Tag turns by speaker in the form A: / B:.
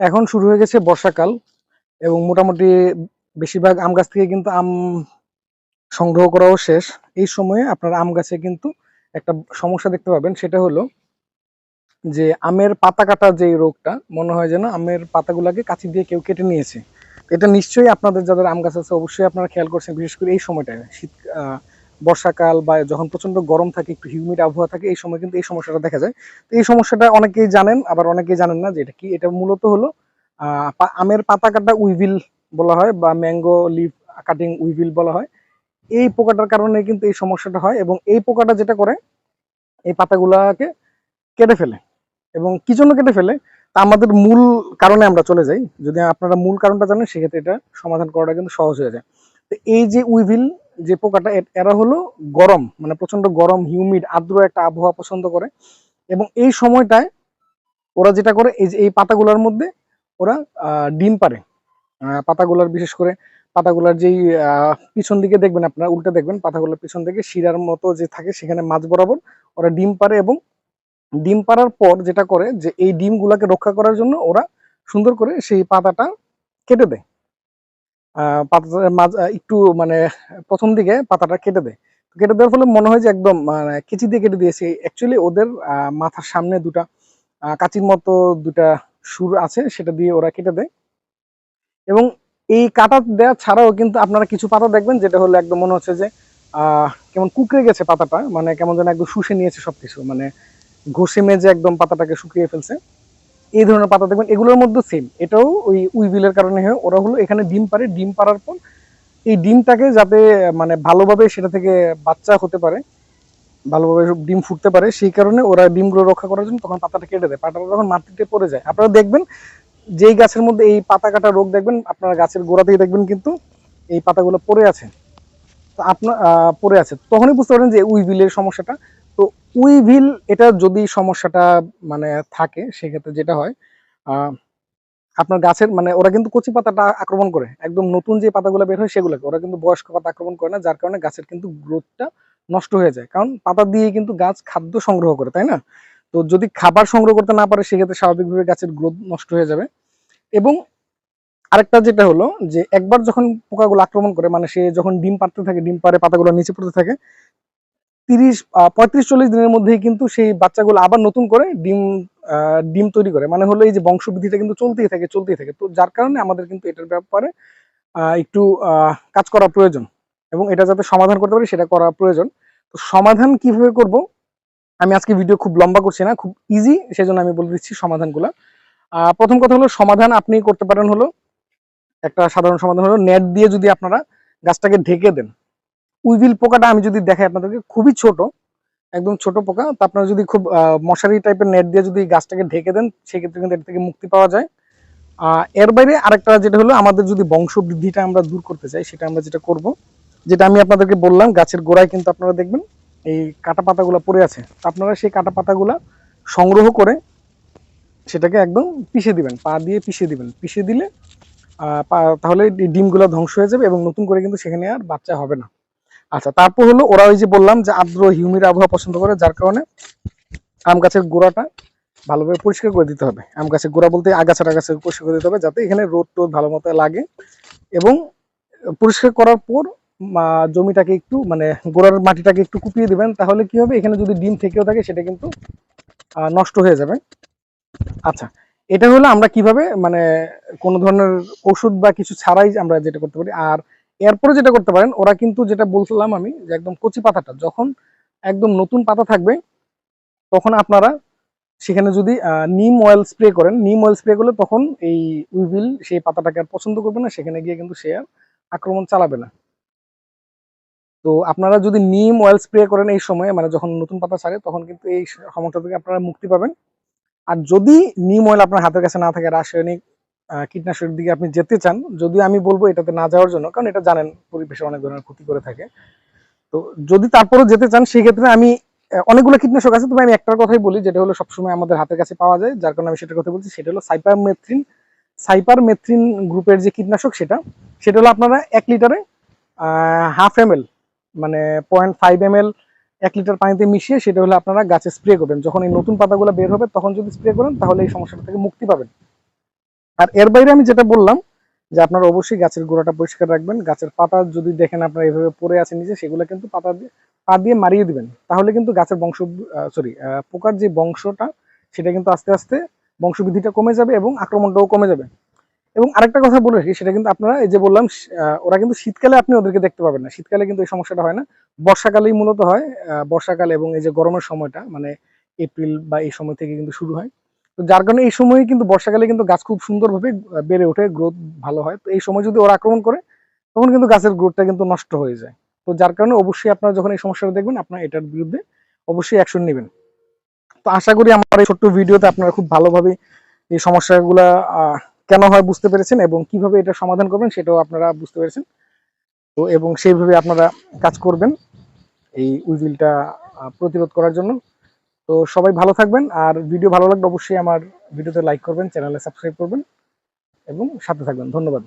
A: এখন শুরু হয়ে গেছে বর্ষাকাল এবং মোটামুটি বেশিরভাগ আম গাছ থেকে কিন্তু আম সংগ্রহ করাও শেষ। এই সময়ে আপনার আম গাছে কিন্তু একটা সমস্যা দেখতে পাবেন, সেটা হলো যে আমের পাতা কাটা যে রোগটা, মনে হয় যেন আমের পাতাগুলাকে কাঁচি দিয়ে কেউ কেটে নিয়েছে। এটা নিশ্চয়ই আপনাদের যাদের আম গাছ আছে, অবশ্যই আপনারা খেয়াল করছেন, বিশেষ করে এই সময়টায়, শীত বর্ষাকাল বা যখন প্রচণ্ড গরম থাকে, একটু হিউমিড আবহাওয়া থাকে, এই সময় কিন্তু এই সমস্যাটা দেখা যায়। তো এই সমস্যাটা অনেকেই জানেন, আবার অনেকেই জানেন না যে এটা কি। এটা মূলত হলো আমের পাতা কাটা উইভিল বলা হয় বা ম্যাঙ্গো লিভ কাটিং উইভিল বলা হয়। এই পোকাটার কারণে কিন্তু এই সমস্যাটা হয় এবং এই পোকাটা যেটা করে, এই পাতাগুলাকে কেটে ফেলে। এবং কি জন্য কেটে ফেলে? তা আমাদের মূল কারণে আমরা চলে যাই। যদি আপনারা মূল কারণটা জানেন, সেক্ষেত্রে এটা সমাধান করাটা কিন্তু সহজ হয়ে যায়। তো এই যে উইভিল যে পোকাটা এরা হলো গরম মানে প্রচণ্ড গরম হিউমিড আর্দ্র একটা আবহাওয়া পছন্দ করে। এবং এই সময়টায় ওরা যেটা করে, এই যে এই পাতাগুলোর মধ্যে ওরা ডিম পারে পাতাগুলার, বিশেষ করে পাতাগুলার যেই পিছন দিকে দেখবেন আপনারা, উল্টে দেখবেন, পাতাগুলোর পিছন দিকে শিরার মতো যে থাকে, সেখানে মাছ বরাবর ওরা ডিম পারে এবং ডিম পাড়ার পর যেটা করে যে এই ডিমগুলাকে রক্ষা করার জন্য ওরা সুন্দর করে সেই পাতাটা কেটে দেয়। মাঝ একটু মানে প্রথম দিকে পাতাটা কেটে দেয়। কেটে দেওয়ার ফলে মনে হয় যে একদম মানে কেচি দিয়ে কেটে দিয়েছে। অ্যাকচুয়ালি ওদের মাথার সামনে দুটা কাঁচির মতো দুটা সুর আছে, সেটা দিয়ে ওরা কেটে দেয়। এবং এই কাটা দেওয়া ছাড়াও কিন্তু আপনারা কিছু পাতা দেখবেন, যেটা হলো একদম মনে হচ্ছে যে কেমন কুকড়ে গেছে পাতাটা। মানে কেমন যেন একদম শুষে নিয়েছে সবকিছু। মানে ঘষে মেজে একদম পাতাটাকে শুকিয়ে ফেলছে। এই ধরনের পাতা দেখবেন, এগুলোর মধ্যে সেম এটাও ওই উইভিলের কারণে হয়। ওরা হলো এখানে ডিম পারে ডিম পারার পর এই ডিমটাকে যাতে মানে ভালোভাবে সেটা থেকে বাচ্চা হতে পারে, ভালোভাবে ডিম ফুটতে পারে, সেই কারণে ওরা ডিমগুলো রক্ষা করার জন্য তখন পাতাটা কেটে দেয়। পাতাটা যখন মাটিতে পড়ে যায়, আপনারা দেখবেন, যেই গাছের মধ্যে এই পাতা কাটা রোগ দেখবেন, আপনারা গাছের গোড়াতেই দেখবেন কিন্তু এই পাতাগুলো পড়ে আছে। আপনার পড়ে আছে। তখনই বুঝতে পারেন যে উইভিলের সমস্যাটা উইভিল, এটা যদি সমস্যাটা মানে থাকে, সেক্ষেত্রে যেটা হয় আপনার গাছের মানে ওরা কিন্তু কচি পাতাটা আক্রমণ করে। একদম নতুন যে পাতাগুলো বের হয় সেগুলোকে। ওরা কিন্তু বয়স্ক পাতা আক্রমণ করে না, যার কারণে গাছের কিন্তু গ্রোথটা নষ্ট হয়ে যায়। কারণ পাতা দিয়ে কিন্তু গাছ খাদ্য সংগ্রহ করে, তাই না? তো যদি খাবার সংগ্রহ করতে না পারে, সেক্ষেত্রে স্বাভাবিকভাবে গাছের গ্রোথ নষ্ট হয়ে যাবে। এবং আরেকটা যেটা হলো, যে একবার যখন পোকাগুলো আক্রমণ করে মানে সে যখন ডিম পাড়তে থাকে, ডিম পারে পাতাগুলো নিচে পড়তে থাকে তিরিশ পঁয়ত্রিশ, চল্লিশ দিনের মধ্যেই কিন্তু সেই বাচ্চাগুলো আবার নতুন করে ডিম ডিম তৈরি করে। মানে হলো এই যে বংশবৃদ্ধিটা কিন্তু চলতেই থাকে চলতেই থাকে। তো যার কারণে আমাদের কিন্তু এটার ব্যাপারে একটু কাজ করা প্রয়োজন এবং এটা যাতে সমাধান করতে পারি সেটা করা প্রয়োজন। তো সমাধান কীভাবে করব? আমি আজকে ভিডিও খুব লম্বা করছি না, খুব ইজি সেজন্য আমি বলে দিচ্ছি সমাধানগুলো। প্রথম কথা হলো সমাধান আপনি করতে পারেন হলো, একটা সাধারণ সমাধান হলো, নেট দিয়ে যদি আপনারা গাছটাকে ঢেকে দেন উইভিল পোকাটা আমি যদি দেখাই আপনাদেরকে, খুবই ছোট, একদম ছোট পোকা। তো আপনারা যদি খুব মশারি টাইপের নেট দিয়ে যদি গাছটাকে ঢেকে দেন, সেক্ষেত্রে কিন্তু এর থেকে মুক্তি পাওয়া যায়। এর বাইরে আরেকটা যেটা হলো, আমাদের যদি বংশ বৃদ্ধিটা আমরা দূর করতে চাই, সেটা আমরা যেটা করব, যেটা আমি আপনাদেরকে বললাম, গাছের গোড়ায় কিন্তু আপনারা দেখবেন, এই কাটা পাতাগুলো পড়ে আছে। তো আপনারা সেই কাটা পাতাগুলো সংগ্রহ করে সেটাকে একদম পিষে দিবেন, পা দিয়ে পিষে দিবেন। পিষে দিলে তাহলে ডিমগুলো ধ্বংস হয়ে যাবে এবং নতুন করে কিন্তু সেখানে আর বাচ্চা হবে না। আচ্ছা তারপর হলো ওরা ওই যে বললাম যে আর্দ্র হিউমিড আবহাওয়া পছন্দ করে, যার কারণে আম গাছের গোড়াটা ভালোভাবে পরিষ্কার করে দিতে হবে। আম গাছের গোড়া বলতে আগাছা টাগাছা পরিষ্কার করে দিতে হবে যাতে এখানে রোদ টোদ ভালো মতো লাগে এবং পরিষ্কার করার পর জমিটাকে একটু মানে গোড়ার মাটিটাকে একটু কুপিয়ে দেবেন, তাহলে কি হবে? এখানে যদি ডিম থেকেও থাকে, সেটা কিন্তু নষ্ট হয়ে যাবে। আচ্ছা এটা হলো আমরা কীভাবে মানে কোনো ধরনের ওষুধ বা কিছু ছাড়াই আমরা যেটা করতে পারি। আর এরপরে যেটা করতে পারেন, ওরা কিন্তু যেটা বলছিলাম আমি, যে একদম কচি পাতাটা, যখন একদম নতুন পাতা থাকবে, তখন আপনারা সেখানে যদি নিম অয়েল স্প্রে করেন, নিম অয়েল স্প্রে করলে তখন এই উইভিল সেই পাতাটাকে আর পছন্দ করবে না, সেখানে গিয়ে কিন্তু সে আর আক্রমণ চালাবে না। তো আপনারা যদি নিম অয়েল স্প্রে করেন এই সময়ে মানে যখন নতুন পাতা ছাড়ে, তখন কিন্তু এই সমস্যা থেকে আপনারা মুক্তি পাবেন। আর যদি নিম অয়েল আপনার হাতের কাছে না থাকে, রাসায়নিক কীটনাশকের দিকে আপনি যেতে চান যদিও আমি বলব এটাতে না যাওয়ার জন্য, কারণ এটা জানেন পরিবেশের অনেক ধরনের ক্ষতি করে থাকে। তো যদি তারপরেও যেতে চান সেই ক্ষেত্রে আমি অনেকগুলো কীটনাশক আছে, তবে আমি একটার কথাই বলি, যেটা হলো সবসময় আমাদের হাতের কাছে পাওয়া যায়। যার কারণে আমি সেটার কথা বলছি, সেটা হলো সাইপার মেথ্রিন সাইপার মেথ্রিন গ্রুপের যে কীটনাশক সেটা সেটা হলো আপনারা এক লিটারে হাফ এম মানে পয়েন্ট ফাইভ এম এক লিটার পানিতে মিশিয়ে সেটা হলো আপনারা গাছে স্প্রে করবেন। যখন এই নতুন পাতাগুলো বের হবে, তখন যদি স্প্রে করেন, তাহলে এই সমস্যাটা থেকে মুক্তি পাবেন। আর এর বাইরে আমি যেটা বললাম, যে আপনারা অবশ্যই গাছের গোড়াটা পরিষ্কার রাখবেন। গাছের পাতা যদি দেখেন আপনারা এইভাবে পড়ে আছে নিচে, সেগুলো কিন্তু পাতা দিয়ে, পা দিয়ে মারিয়ে দিবেন। তাহলে কিন্তু গাছের বংশ সরি পোকার যে বংশটা, সেটা কিন্তু আস্তে আস্তে বংশবৃদ্ধিটা কমে যাবে এবং আক্রমণটাও কমে যাবে। এবং আরেকটা কথা বলে রাখি, সেটা কিন্তু আপনারা এই যে বললাম ওরা কিন্তু শীতকালে আপনি ওদেরকে দেখতে পাবেন না। শীতকালে কিন্তু এই সমস্যাটা হয় না। বর্ষাকালেই মূলত হয় বর্ষাকাল এবং এই যে গরমের সময়টা মানে এপ্রিল বা এই সময় থেকে কিন্তু শুরু হয়। তো যার কারণে এই সময় কিন্তু বর্ষাকালে কিন্তু গাছ খুব সুন্দরভাবে বেড়ে ওঠে গ্রোথ ভালো হয়। তো এই সময় যদি ওরা আক্রমণ করে, তখন কিন্তু গাছের গ্রোথটা কিন্তু নষ্ট হয়ে যায়। তো যার কারণে অবশ্যই আপনারা যখন এই সমস্যাটা দেখবেন, আপনারা এটার বিরুদ্ধে অবশ্যই অ্যাকশন নেবেন। তো আশা করি আমার এই ছোট্ট ভিডিওতে আপনারা খুব ভালোভাবে এই সমস্যাগুলা কেন হয় বুঝতে পেরেছেন এবং কীভাবে এটা সমাধান করবেন সেটাও আপনারা বুঝতে পেরেছেন। তো এবং সেইভাবে আপনারা কাজ করবেন এই উইভিলটা প্রতিরোধ করার জন্য। তো সবাই ভালো থাকবেন, আর ভিডিও ভালো লাগলে অবশ্যই আমার ভিডিওতে লাইক করবেন চ্যানেলে সাবস্ক্রাইব করবেন, এবং সাথে থাকবেন। ধন্যবাদ।